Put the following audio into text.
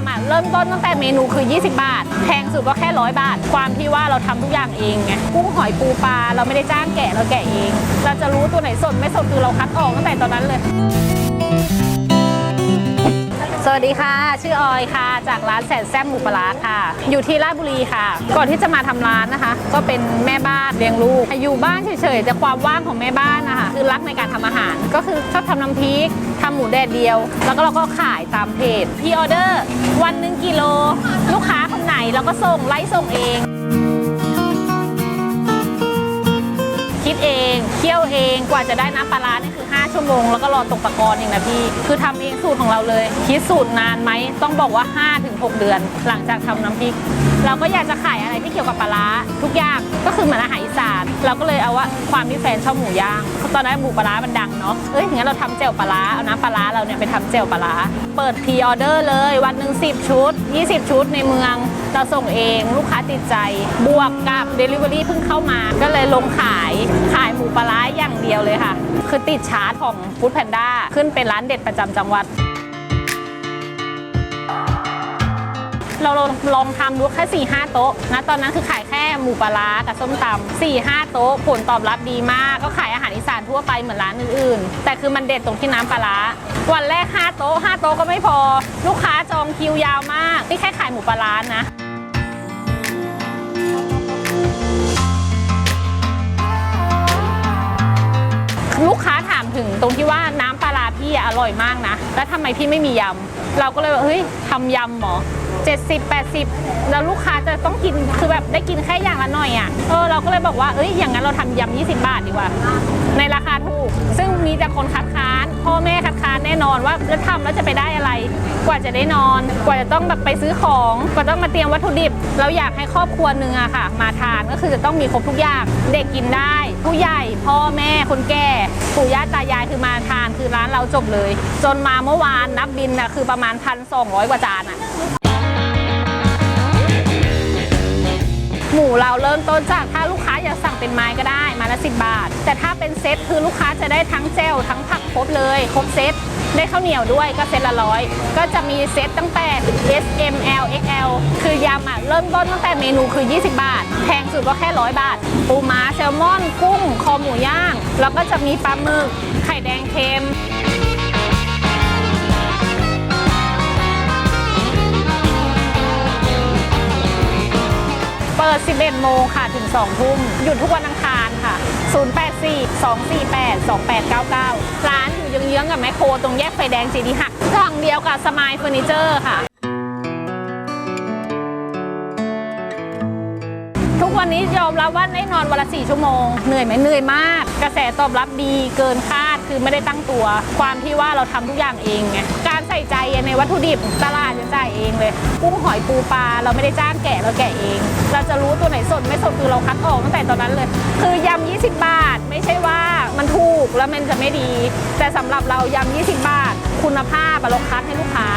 ำอะเริ่มต้นตั้งแต่เมนูคือ 20 บาท แพงสุดก็แค่ร้อยบาท ความที่ว่าเราทำทุกอย่างเองไงกุ้งหอยปูปลาเราไม่ได้จ้างแกะเราแกะเอง เราจะรู้ตัวไหนสดไม่สดคือเราคัดออกตั้งแต่ตอนนั้นเลย สวัสดีค่ะ ชื่อออยค่ะ จากร้านแสนแซ่บหมูปลาค่ะ อยู่ที่ราชบุรีค่ะ ก่อนที่จะมาทำร้านนะคะ ก็เป็นแม่บ้านเลี้ยงลูกอยู่บ้านเฉยๆแต่ความว่างของแม่บ้านนะคะคือรักในการทำอาหาร ก็คือชอบทำน้ำพริกทำหมูแดดเดียว แล้วก็เราก็ขายตามเพจพี่ออเดอร์วันหนึ่งกิโล ลูกค้าคนไหนเราก็ส่งไล่ส่งเองคิดเองเคี่ยวเองกว่าจะได้น้ำปลาร้านี่คือ ชั่วโมงแล้วก็รอตกตะกอนเองนะพี่ คือทำเองสูตรของเราเลย คิดสูตรนานไหมต้องบอกว่า 5-6 เดือน หลังจากทำน้ำพริก เราก็อยากจะขายอะไรที่เกี่ยวกับปลาร้าทุกอย่างก็คือเหมือนอาหารอีสาน เราก็เลยเอาว่าความที่แฟนชอบหมูย่างตอนนั้นหมูปลาร้ามันดังเนาะเอ้ยงั้นเราทำเจลปลาร้าเอาน้ำปลาร้าเราเนี่ยไปทำเจลปลาร้าเปิดพรีออเดอร์เลย วันหนึ่ง10 ชุด 20 ชุดในเมือง เราส่งเองลูกค้าติดใจ บวกกับ Delivery เพิ่งเข้ามา ก็เลยลงขายขายหมูปลาร้าอย่างเดียวเลยค่ะ คือติดชาร์ตของ Food Panda ขึ้นเป็นร้านเด็ดประจำจังหวัด เราลองทำดูแค่4ี่ห้าโต๊ะนะตอนนั้นคือขายแค่หมูปลากับส้มตำสี่ห้าโต๊ะ ผลตอบรับดีมาก ก็ขายอาหารอีสานทั่วไปเหมือนร้านอื่นๆ แต่คือมันเด็ดตรงที่น้ำปลาวันแรก 5 โต๊ะ 5 โต๊ะก็ไม่พอ ลูกค้าจองคิวยาวมาก นี่แค่ขายหมูปลานะลูกค้าถามถึงตรงที่ว่าน้ำปลาพี่อร่อยมากนะ แล้วทำไมพี่ไม่มียำ เราก็เลยว่าเฮ้ยทำยำหรอ 70 80 แล้วลูกค้าจะต้องกินคือแบบได้กินแค่อย่างละหน่อยอะเออเราก็เลยบอกว่าเอ้ยอย่างนั้นเราทำยำ20 บาทดีกว่า ในราคาถูก ซึ่งมีแต่คนคัดค้านพ่อแม่คัดค้านแน่นอนว่าแล้วทำแล้วจะไปได้อะไร กว่าจะได้นอน กว่าจะต้องแบบไปซื้อของกว่าต้องมาเตรียมวัตถุดิบ เราอยากให้ครอบครัวหนึ่งอะค่ะ มาทานก็คือจะต้องมีครบทุกอย่างเด็กกินได้ ผู้ใหญ่พ่อแม่คนแก่ปู่ย่าตายายคือมาทานคือร้านเราจบเลย จนมาเมื่อวานนับบินอะคือประมาณพันสองกว่าจานอะ เราเริ่มต้นจากถ้าลูกค้าอยากสั่งเป็นไม้ก็ได้ไมาละสิบาท แต่ถ้าเป็นเซตคือลูกค้าจะได้ทั้งเจลทั้งผักครบเลยครบเซตได้ข้าวเหนียวด้วยก็เซตละร้อยก็จะมีเซตตั้งแต่ S M L X L คือยำอะเริ่มต้นตั้งแต่เมนูคือ 20 บาท แพงสุดก็แค่ร้อยบาท ปูม้าแซลมอน กุ้ง คอหมูย่าง แล้วก็จะมีปลาหมึกไข่แดงเค็ม ปิด 11 โมงค่ะ ถึง 2 ทุ่ม หยุดทุกวันอังคารค่ะ 084 248 2899 ร้านอยู่เยื้องๆกับแมคโคร ตรงแยกไฟแดงจีดีหักฝั่งเดียวกับสมายเฟอร์นิเจอร์ค่ะ ทุกวันนี้ยอมรับว่าได้นอนวันละ 4 ชั่วโมง เหนื่อยไหมเหนื่อยมาก กระแสตอบรับดีเกินคาด คือไม่ได้ตั้งตัว ความที่ว่าเราทำทุกอย่างเองไง ส่ใจในวัตถุดิบตลาดจะจ่ายเองเลย กุ้งหอยปูปลาเราไม่ได้จ้างแกะเราแกะเอง เราจะรู้ตัวไหนสดไม่สดคือเราคัดออกตั้งแต่ตอนนั้นเลย คือยำ20 บาท ไม่ใช่ว่ามันถูกแล้วมันจะไม่ดี แต่สำหรับเรายำ20 บาท คุณภาพเราคัดให้ลูกค้า